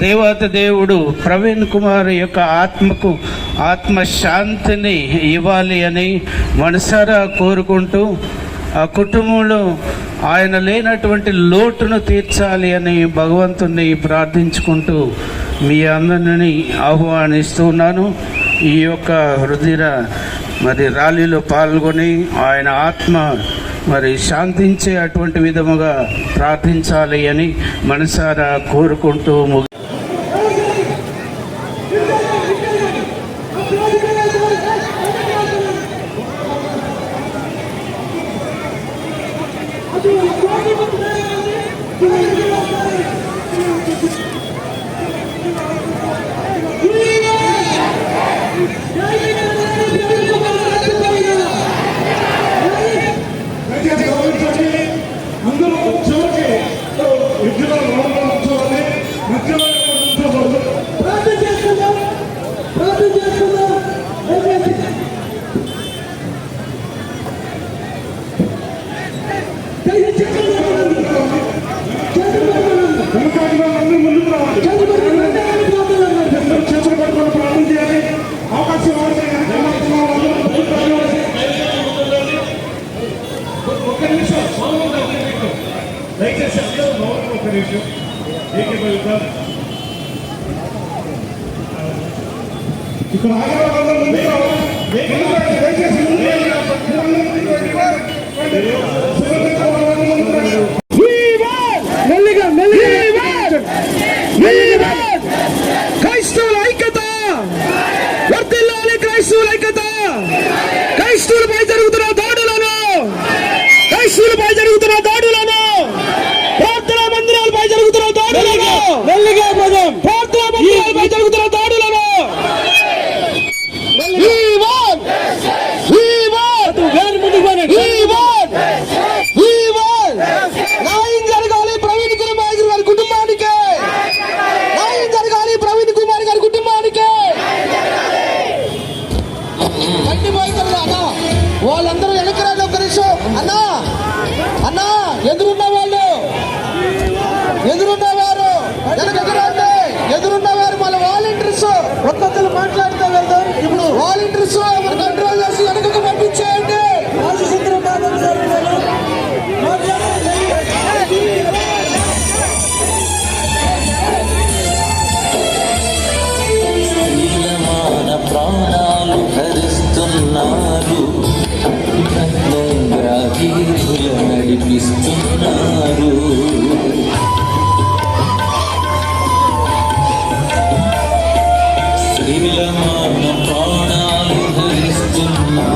దేవత దేవుడు ప్రవీణ్ కుమార్ యొక్క ఆత్మకు ఆత్మశాంతిని ఇవ్వాలి అని మనసారా కోరుకుంటూ ఆ కుటుంబంలో ఆయన లేనటువంటి లోటును తీర్చాలి అని భగవంతుణ్ణి ప్రార్థించుకుంటూ మీ అందరిని ఆహ్వానిస్తున్నాను ఈ యొక్క హృదయ మరి ర్యాలీలో పాల్గొని ఆయన ఆత్మ మరి శాంతించే అటువంటి విధముగా ప్రార్థించాలి అని మనసారా కోరుకుంటూ Commission. Thank you for your time. ఇక్కడ ఆగ్రహం ప్రాణాలు ధరిస్తున్నా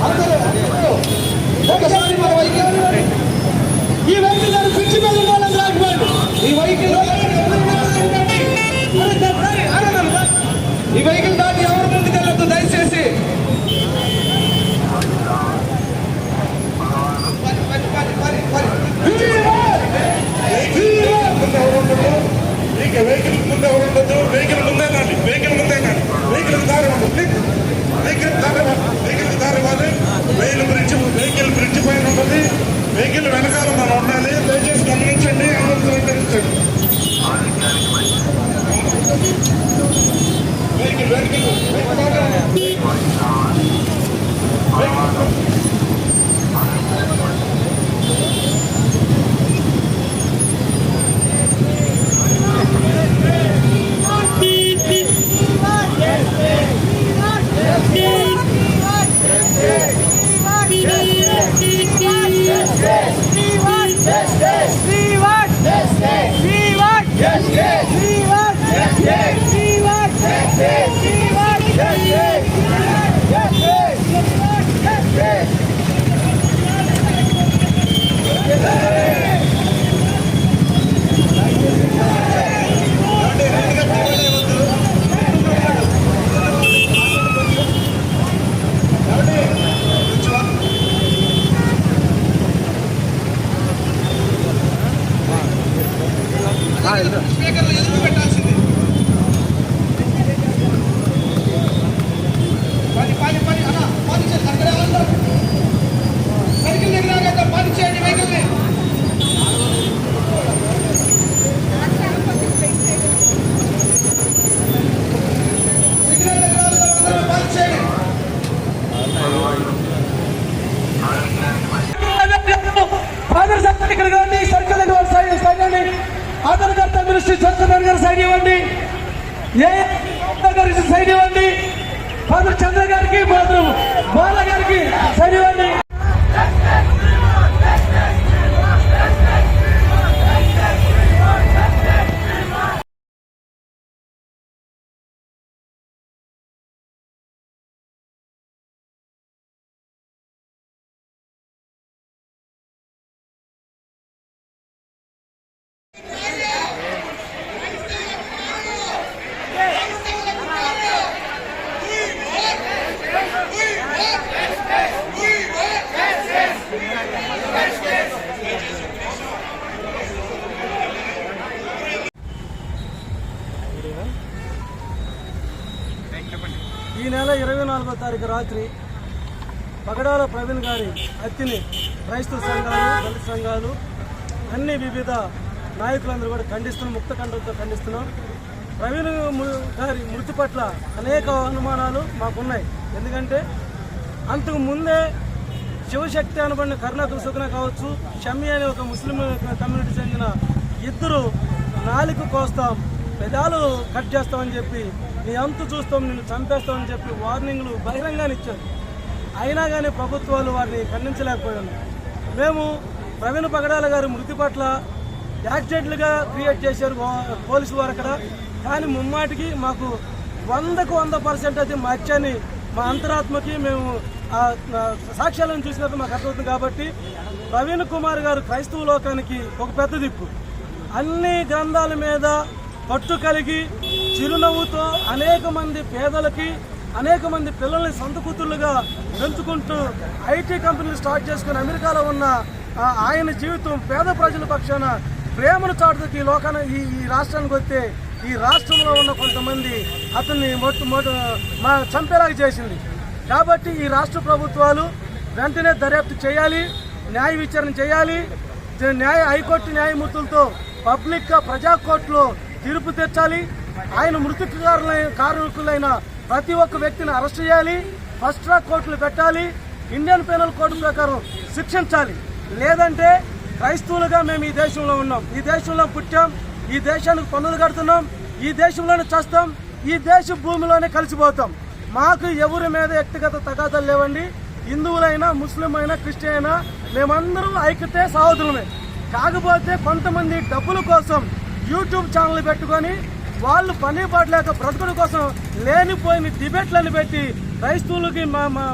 안 되네. Vem. எழுதுறேன் దృష్టి చంద్రబాబు గారు సైడ్ ఇవ్వండి ఏ గారికి సైడ్ ఇవ్వండి ఫాదర్ చంద్ర గారికి మాత్రం బాల గారికి సైడ్ ఇవ్వండి నాలుగో తారీఖు రాత్రి పగడాల ప్రవీణ్ గారి హత్యని క్రైస్తవ సంఘాలు దళిత సంఘాలు అన్ని వివిధ నాయకులందరూ కూడా ఖండిస్తున్నాం ముక్త ఖండంతో ఖండిస్తున్నాం. ప్రవీణ్ ము- గారి మృతి పట్ల అనేక అనుమానాలు మాకున్నాయి. ఎందుకంటే అంతకు ముందే శివశక్తి అనబడిన కరుణాకర సుఖన కావచ్చు షమ్మి అనే ఒక ముస్లిం కమ్యూనిటీ చెందిన ఇద్దరు నాలుగు కోస్తాం పెదాలు కట్ చేస్తామని చెప్పి నీ అంతు చూస్తాం నిన్ను చంపేస్తామని చెప్పి వార్నింగ్లు బహిరంగానే ఇచ్చారు. అయినా కానీ ప్రభుత్వాలు వారిని ఖండించలేకపోయాను. మేము ప్రవీణ్ పగడాల గారి మృతి పట్ల యాక్సిడెంట్లుగా క్రియేట్ చేశారు వా- పోలీసు వారు అక్కడ. కానీ ముమ్మాటికి మాకు వందకు వంద పర్సెంట్ అది మా మా అంతరాత్మకి మేము ఆ సాక్ష్యాలను చూసినప్పుడు మాకు అర్థమవుతుంది కాబట్టి ప్రవీణ్ కుమార్ గారు క్రైస్తవ లోకానికి ఒక పెద్ద దిక్కు. అన్ని గ్రంథాల మీద పట్టు కలిగి చిరునవ్వుతో అనేక మంది పేదలకి అనేక మంది పిల్లల్ని సొంత పెంచుకుంటూ ఐటీ కంపెనీలు స్టార్ట్ చేసుకుని అమెరికాలో ఉన్న ఆయన జీవితం పేద ప్రజల పక్షాన ప్రేమను చాటుతూ ఈ లోకాన ఈ ఈ రాష్ట్రానికి వస్తే ఈ రాష్ట్రంలో ఉన్న కొంతమంది అతన్ని మొట్టు మొట్టు మా చంపేలాగా చేసింది. కాబట్టి ఈ రాష్ట్ర ప్రభుత్వాలు వెంటనే దర్యాప్తు చేయాలి న్యాయ విచారణ చేయాలి న్యాయ హైకోర్టు న్యాయమూర్తులతో పబ్లిక్గా ప్రజా కోర్టులో తీర్పు తెచ్చాలి ఆయన మృతికారులైన కార్మికులైన ప్రతి ఒక్క వ్యక్తిని అరెస్ట్ చేయాలి ఫస్ట్ ట్రాక్ కోర్టులు పెట్టాలి ఇండియన్ పెనల్ కోడ్ ప్రకారం శిక్షించాలి. లేదంటే క్రైస్తవులుగా మేము ఈ దేశంలో ఉన్నాం. ఈ దేశంలో పుట్టాం ఈ దేశానికి పన్నులు కడుతున్నాం ఈ దేశంలోనే చేస్తాం ఈ దేశ భూమిలోనే కలిసిపోతాం. మాకు ఎవరి మీద వ్యక్తిగత తగాదాలు లేవండి. హిందువులైనా ముస్లిం అయినా క్రిస్టియన్ అయినా మేమందరం ఐక్యతే సహోదరులమే కాకపోతే కొంతమంది డబ్బుల కోసం యూట్యూబ్ ఛానల్ పెట్టుకొని వాళ్ళు పని పడలేక బ్రతుకుల కోసం లేనిపోయిన డిబేట్లను పెట్టి క్రైస్తవులకి మా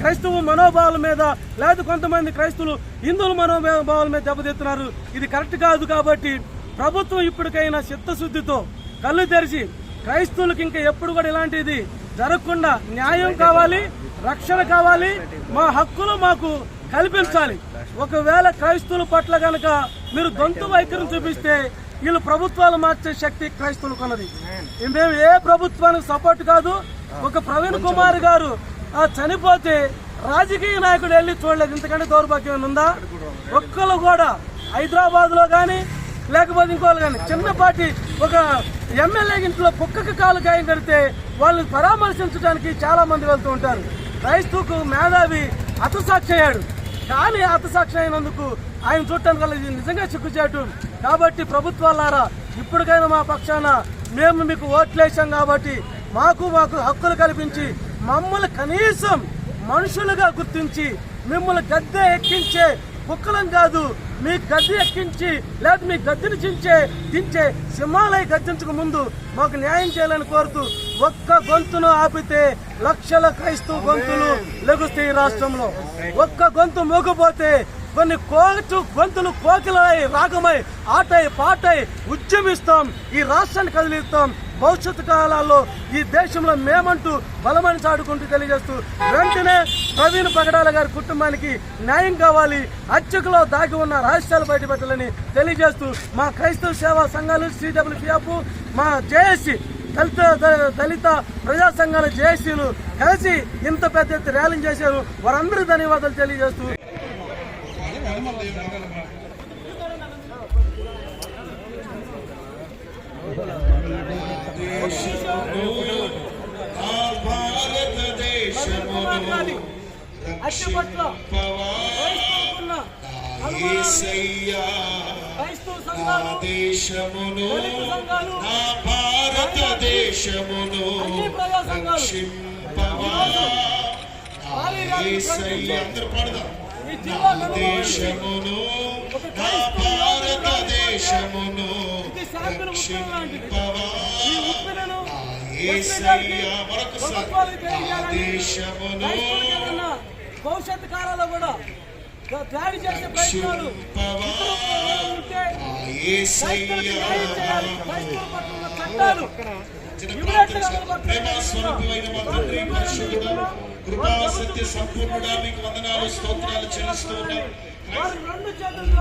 క్రైస్తవ మనోభావాల మీద లేదా కొంతమంది క్రైస్తవులు హిందువుల మనోభావాల మీద దెబ్బతీస్తున్నారు ఇది కరెక్ట్ కాదు కాబట్టి ప్రభుత్వం ఇప్పటికైనా చిత్తశుద్ధితో కళ్ళు తెరిచి క్రైస్తవులకు ఇంకా ఎప్పుడు కూడా ఇలాంటిది జరగకుండా న్యాయం కావాలి రక్షణ కావాలి మా హక్కులు మాకు కల్పించాలి. ఒకవేళ క్రైస్తవుల పట్ల కనుక మీరు గొంతు వైఖరిని చూపిస్తే వీళ్ళు ప్రభుత్వాలు మార్చే శక్తి క్రైస్తవులకు ఉన్నది. మేము ఏ ప్రభుత్వానికి సపోర్ట్ కాదు ఒక ప్రవీణ్ కుమార్ గారు ఆ చనిపోతే రాజకీయ నాయకుడు వెళ్ళి చూడలేదు. ఇంతకంటే దౌర్భాగ్యం ఉందా? ఒక్కరు కూడా హైదరాబాద్లో కానీ లేకపోతే ఇంకోళ్ళు కానీ చిన్నపాటి ఒక ఎమ్మెల్యే ఇంట్లో కుక్కకి కాలు గాయం కడితే వాళ్ళని పరామర్శించడానికి చాలా మంది వెళ్తూ ఉంటారు. క్రైస్తవుకు మేధావి హతసాక్షి అయ్యాడు. కానీ హతసాక్షి అయినందుకు ఆయన చూడటానికి నిజంగా చిక్కుచేటు కాబట్టి ప్రభుత్వాలారా ఇప్పటికైనా మా పక్షాన మేము మీకు ఓట్లేసాం కాబట్టి మాకు మాకు హక్కులు కల్పించి మమ్మల్ని కనీసం మనుషులుగా గుర్తించి మిమ్మల్ని గద్దె ఎక్కించే కుక్కలం కాదు మీ గద్దె ఎక్కించి లేదా మీ గద్దెని చించే దించే సింహాలయ గద్దించక ముందు మాకు న్యాయం చేయాలని కోరుతూ ఒక్క గొంతును ఆపితే లక్షల క్రైస్తవ గొంతులు లెగుస్తాయి ఈ రాష్ట్రంలో. ఒక్క గొంతు మోగపోతే కొన్ని కోచు గొంతులు కోకిలై రాగమై ఆటై పాటై ఉద్యమిస్తాం. ఈ రాష్ట్రాన్ని కదిలిస్తాం. భవిష్యత్తు కాలాల్లో ఈ దేశంలో మేమంటూ బలమని చాడుకుంటూ తెలియజేస్తూ వెంటనే ప్రవీణ్ పగడాల గారి కుటుంబానికి న్యాయం కావాలి. అర్చకులో దాగి ఉన్న రహస్యాలు బయటపెట్టాలని తెలియజేస్తూ మా క్రైస్తవ సేవా సంఘాలు సిడబ్ల్యూపిఎఫ్ మా జేఏసీ దళిత దళిత ప్రజా సంఘాల జేఏసీలు కలిసి ఇంత పెద్ద ఎత్తున ర్యాలీ చేశారు. వారందరికీ ధన్యవాదాలు తెలియజేస్తూ క్రైస్తవ దేశమును నా భారతదేశమును అన్ని రక్షింపవా అందరూ పాడదాం. దేశమును నా భారతదేశమును ఇది శాంతిని ఉత్తరం లాంటిది రక్షింపవా? ఈ ఉప్పెనను యేసయ్య మరొకసారి ప్రభుత్వాలు నా తెలియజేయాలని దేశమును భవిష్యత్ కాలంలో కూడా దాడి చేసే ప్రయత్నాలు ఉంటే చట్టాలు కృపా సత్య. సంపూర్ణుడా మీకు వందనాలు స్తోత్రాలు చెల్లిస్తూ ఉన్నాం. రెండు చేతులు